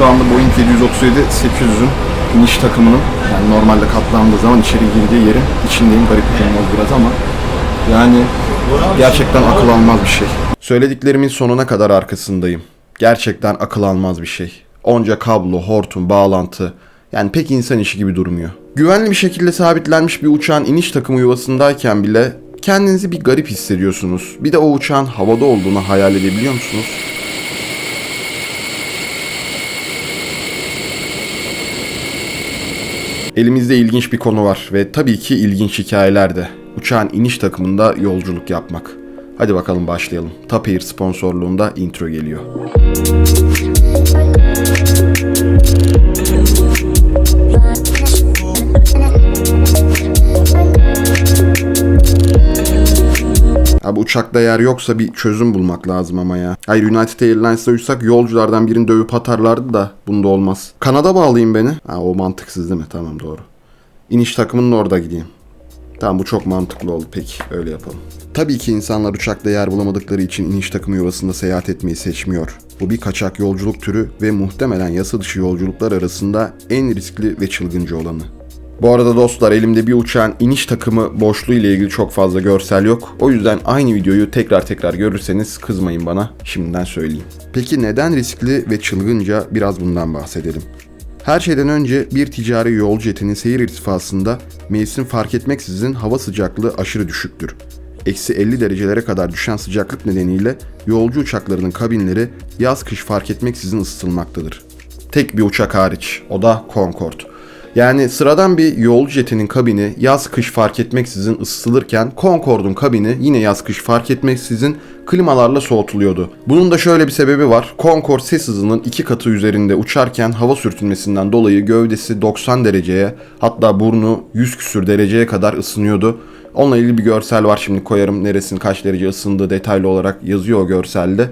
Şu anda Boeing 737 800'ün iniş takımının yani normalde katlandığı zaman içeri girdiği yerin içindeyim. Garip bir durum biraz ama yani gerçekten akıl almaz bir şey. Söylediklerimin sonuna kadar arkasındayım. Gerçekten akıl almaz bir şey. Onca kablo, hortum, bağlantı yani pek insan işi gibi durmuyor. Güvenli bir şekilde sabitlenmiş bir uçağın iniş takımı yuvasındayken bile kendinizi bir garip hissediyorsunuz. Bir de o uçağın havada olduğunu hayal edebiliyor musunuz? Elimizde ilginç bir konu var ve tabii ki ilginç hikayeler de. Uçağın iniş takımında yolculuk yapmak. Hadi bakalım başlayalım. Top Air sponsorluğunda intro geliyor. Abi uçakta yer yoksa bir çözüm bulmak lazım ama ya. Hayır United Airlines'ta uçsak yolculardan birini dövüp atarlardı da bunda olmaz. Kanada bağlayayım beni. Ha o mantıksız değil mi? Tamam doğru. İniş takımının orada gideyim. Tamam bu çok mantıklı oldu. Peki öyle yapalım. Tabii ki insanlar uçakta yer bulamadıkları için iniş takımı yuvasında seyahat etmeyi seçmiyor. Bu bir kaçak yolculuk türü ve muhtemelen yasa dışı yolculuklar arasında en riskli ve çılgınca olanı. Bu arada dostlar elimde bir uçağın iniş takımı boşluğu ile ilgili çok fazla görsel yok. O yüzden aynı videoyu tekrar tekrar görürseniz kızmayın bana. Şimdiden söyleyeyim. Peki neden riskli ve çılgınca biraz bundan bahsedelim. Her şeyden önce bir ticari yolcu jetinin seyir irtifasında mevsim fark etmeksizin hava sıcaklığı aşırı düşüktür. Eksi 50 derecelere kadar düşen sıcaklık nedeniyle yolcu uçaklarının kabinleri yaz kış fark etmeksizin ısıtılmaktadır. Tek bir uçak hariç, o da Concorde. Yani sıradan bir yolcu jetinin kabini yaz kış fark etmeksizin ısıtılırken Concorde'un kabini yine yaz kış fark etmeksizin klimalarla soğutuluyordu. Bunun da şöyle bir sebebi var. Concorde ses hızının iki katı üzerinde uçarken hava sürtünmesinden dolayı gövdesi 90 dereceye hatta burnu 100 küsür dereceye kadar ısınıyordu. Onunla ilgili bir görsel var şimdi koyarım neresinin kaç derece ısındığı detaylı olarak yazıyor o görselde.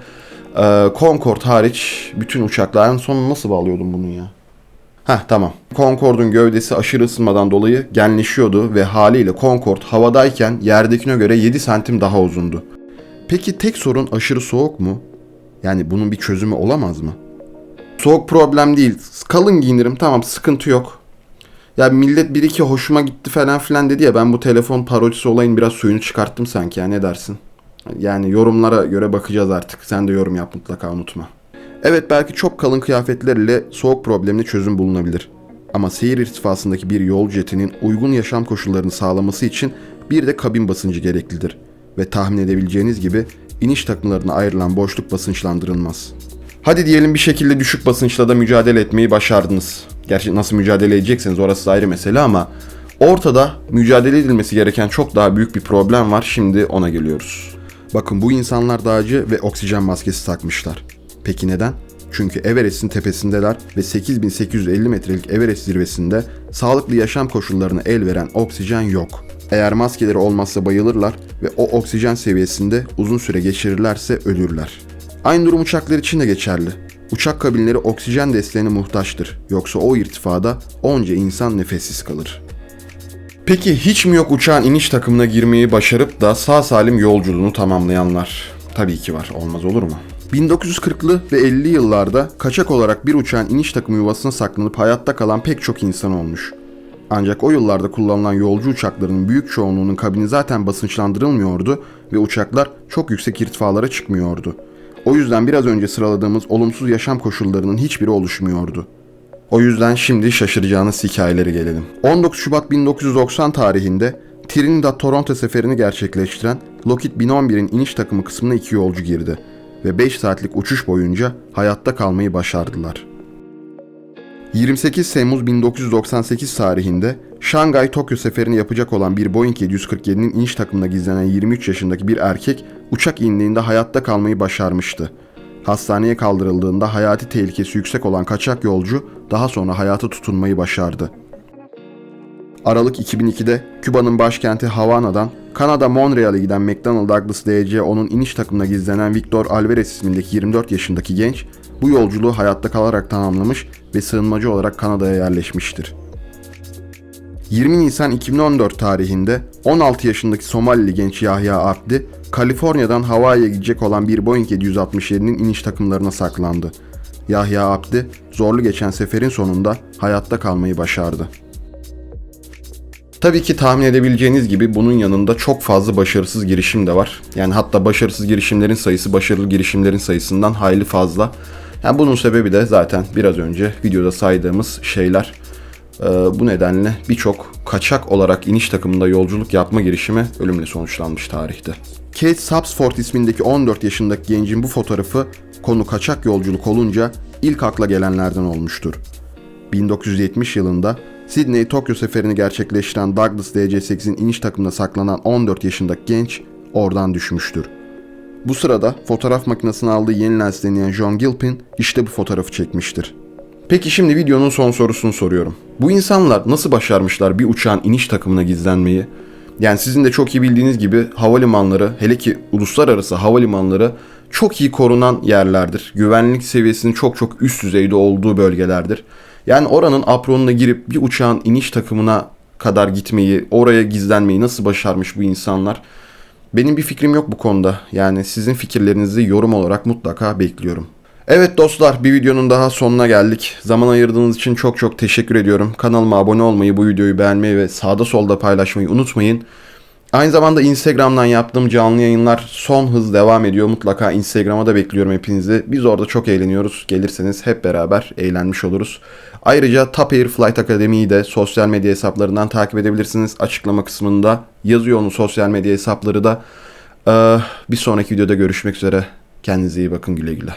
Ee, Concorde hariç bütün uçakların sonu nasıl bağlıyordum bunun ya? Heh tamam. Concorde'un gövdesi aşırı ısınmadan dolayı genleşiyordu ve haliyle Concorde havadayken yerdekine göre 7 santim daha uzundu. Peki tek sorun aşırı soğuk mu? Yani bunun bir çözümü olamaz mı? Soğuk problem değil. Kalın giyinirim tamam sıkıntı yok. Ya millet bir iki hoşuma gitti falan filan dedi ya ben bu telefon parodisi olayın biraz suyunu çıkarttım sanki ya ne dersin? Yani yorumlara göre bakacağız artık. Sen de yorum yap mutlaka unutma. Evet belki çok kalın kıyafetlerle soğuk problemine çözüm bulunabilir. Ama seyir irtifasındaki bir yolcu jetinin uygun yaşam koşullarını sağlaması için bir de kabin basıncı gereklidir. Ve tahmin edebileceğiniz gibi iniş takımlarına ayrılan boşluk basınçlandırılmaz. Hadi diyelim bir şekilde düşük basınçla da mücadele etmeyi başardınız. Gerçi nasıl mücadele edecekseniz orası ayrı mesele ama ortada mücadele edilmesi gereken çok daha büyük bir problem var. Şimdi ona geliyoruz. Bakın bu insanlar dağcı ve oksijen maskesi takmışlar. Peki neden? Çünkü Everest'in tepesindeler ve 8850 metrelik Everest zirvesinde sağlıklı yaşam koşullarına el veren oksijen yok. Eğer maskeleri olmazsa bayılırlar ve o oksijen seviyesinde uzun süre geçirirlerse ölürler. Aynı durum uçaklar için de geçerli. Uçak kabinleri oksijen desteğine muhtaçtır. Yoksa o irtifada onca insan nefessiz kalır. Peki hiç mi yok uçağın iniş takımına girmeyi başarıp da sağ salim yolculuğunu tamamlayanlar? Tabii ki var, olmaz olur mu? 1940'lı ve 50'li yıllarda kaçak olarak bir uçağın iniş takımı yuvasına saklanıp hayatta kalan pek çok insan olmuş. Ancak o yıllarda kullanılan yolcu uçaklarının büyük çoğunluğunun kabini zaten basınçlandırılmıyordu ve uçaklar çok yüksek irtifalara çıkmıyordu. O yüzden biraz önce sıraladığımız olumsuz yaşam koşullarının hiçbiri oluşmuyordu. O yüzden şimdi şaşıracağınız hikayelere gelelim. 19 Şubat 1990 tarihinde Trinidad-Toronto seferini gerçekleştiren Lockheed 1011'in iniş takımı kısmına iki yolcu girdi ve 5 saatlik uçuş boyunca hayatta kalmayı başardılar. 28 Temmuz 1998 tarihinde Şangay Tokyo seferini yapacak olan bir Boeing 747'nin iniş takımına gizlenen 23 yaşındaki bir erkek uçak indiğinde hayatta kalmayı başarmıştı. Hastaneye kaldırıldığında hayati tehlikesi yüksek olan kaçak yolcu daha sonra hayata tutunmayı başardı. Aralık 2002'de Küba'nın başkenti Havana'dan Kanada Montreal'e giden McDonnell Douglas DC-10'un iniş takımına gizlenen Victor Alvarez ismindeki 24 yaşındaki genç bu yolculuğu hayatta kalarak tamamlamış ve sığınmacı olarak Kanada'ya yerleşmiştir. 20 Nisan 2014 tarihinde 16 yaşındaki Somalili genç Yahya Abdi, Kaliforniya'dan Hawaii'ye gidecek olan bir Boeing 767'nin iniş takımlarına saklandı. Yahya Abdi zorlu geçen seferin sonunda hayatta kalmayı başardı. Tabii ki tahmin edebileceğiniz gibi bunun yanında çok fazla başarısız girişim de var. Yani hatta başarısız girişimlerin sayısı başarılı girişimlerin sayısından hayli fazla. Yani bunun sebebi de zaten biraz önce videoda saydığımız şeyler. Ee, bu nedenle birçok kaçak olarak iniş takımında yolculuk yapma girişimi ölümle sonuçlanmış tarihte. Kate Sapsford ismindeki 14 yaşındaki gencin bu fotoğrafı konu kaçak yolculuk olunca ilk akla gelenlerden olmuştur. 1970 yılında Sydney-Tokyo seferini gerçekleştiren Douglas DC-8'in iniş takımına saklanan 14 yaşındaki genç oradan düşmüştür. Bu sırada fotoğraf makinesine aldığı yeni lens deneyen John Gilpin işte bu fotoğrafı çekmiştir. Peki şimdi videonun son sorusunu soruyorum. Bu insanlar nasıl başarmışlar bir uçağın iniş takımına gizlenmeyi? Yani sizin de çok iyi bildiğiniz gibi havalimanları, hele ki uluslararası havalimanları çok iyi korunan yerlerdir. Güvenlik seviyesinin çok çok üst düzeyde olduğu bölgelerdir. Yani oranın apronuna girip bir uçağın iniş takımına kadar gitmeyi, oraya gizlenmeyi nasıl başarmış bu insanlar? Benim bir fikrim yok bu konuda. Yani sizin fikirlerinizi yorum olarak mutlaka bekliyorum. Evet dostlar bir videonun daha sonuna geldik. Zaman ayırdığınız için çok çok teşekkür ediyorum. Kanalıma abone olmayı, bu videoyu beğenmeyi ve sağda solda paylaşmayı unutmayın. Aynı zamanda Instagram'dan yaptığım canlı yayınlar son hız devam ediyor. Mutlaka Instagram'a da bekliyorum hepinizi. Biz orada çok eğleniyoruz. Gelirseniz hep beraber eğlenmiş oluruz. Ayrıca Top Air Flight Akademi'yi de sosyal medya hesaplarından takip edebilirsiniz. Açıklama kısmında yazıyor onun sosyal medya hesapları da. Ee, bir sonraki videoda görüşmek üzere. Kendinize iyi bakın güle güle.